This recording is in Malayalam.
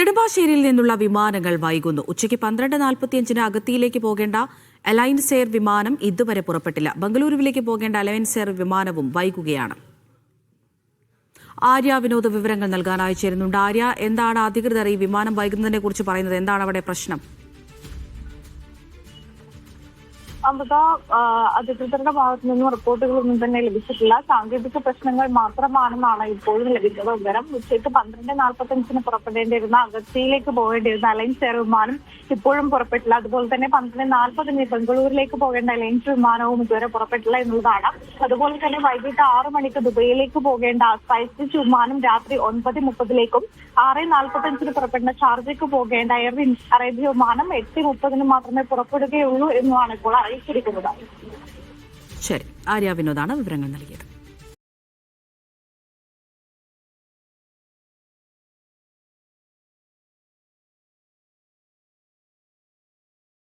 നെടുമ്പാശ്ശേരിയിൽ നിന്നുള്ള വിമാനങ്ങൾ വൈകുന്നു. ഉച്ചയ്ക്ക് പന്ത്രണ്ട് നാൽപ്പത്തിയഞ്ചിന് അഗത്തിയിലേക്ക് പോകേണ്ട അലയൻസ് എയർ വിമാനം ഇതുവരെ പുറപ്പെട്ടില്ല. ബംഗളൂരുവിലേക്ക് പോകേണ്ട അലയൻസ് എയർ വിമാനവും വൈകുകയാണ്. ആര്യ വിനോദ വിവരങ്ങൾ നൽകാനായി ചേരുന്നുണ്ട്. ആര്യ എന്താണ് അധികൃതർ ഈ വിമാനം വൈകുന്നതിനെ കുറിച്ച് പറയുന്നത്? എന്താണ് അവിടെ പ്രശ്നം? അമൃത അധികൃതരുടെ ഭാഗത്തു നിന്നും റിപ്പോർട്ടുകളൊന്നും തന്നെ ലഭിച്ചിട്ടില്ല. സാങ്കേതിക പ്രശ്നങ്ങൾ മാത്രമാണെന്നാണ് ഇപ്പോഴും ലഭിച്ചത്. വിവരം ഉച്ചയ്ക്ക് പന്ത്രണ്ട് നാൽപ്പത്തി അഞ്ചിന് പുറപ്പെടേണ്ടിയിരുന്ന അഗത്തിയിലേക്ക് പോകേണ്ടിയിരുന്ന അലയൻസ് എയർ വിമാനം ഇപ്പോഴും പുറപ്പെട്ടില്ല. അതുപോലെ തന്നെ പന്ത്രണ്ട് നാൽപ്പതിന് ബംഗളൂരിലേക്ക് പോകേണ്ട അലയൻസ് വിമാനവും ഇതുവരെ പുറപ്പെട്ടില്ല എന്നുള്ളതാണ്. അതുപോലെ തന്നെ വൈകിട്ട് ആറ് മണിക്ക് ദുബൈയിലേക്ക് പോകേണ്ട സ്പൈസ് വിമാനം രാത്രി ഒൻപത് മുപ്പതിലേക്കും ആറ് നാൽപ്പത്തി അഞ്ചിന് പുറപ്പെടുന്ന ഷാർജയ്ക്ക് പോകേണ്ട എയർ അറേബ്യ വിമാനം എട്ട് മുപ്പതിന് മാത്രമേ പുറപ്പെടുകയുള്ളൂ എന്നുമാണ് ഇപ്പോൾ അറിയിച്ചിരിക്കുന്നത് ശരി ആര്യ വിനോദാണ് വിവരങ്ങൾ നൽകിയത്.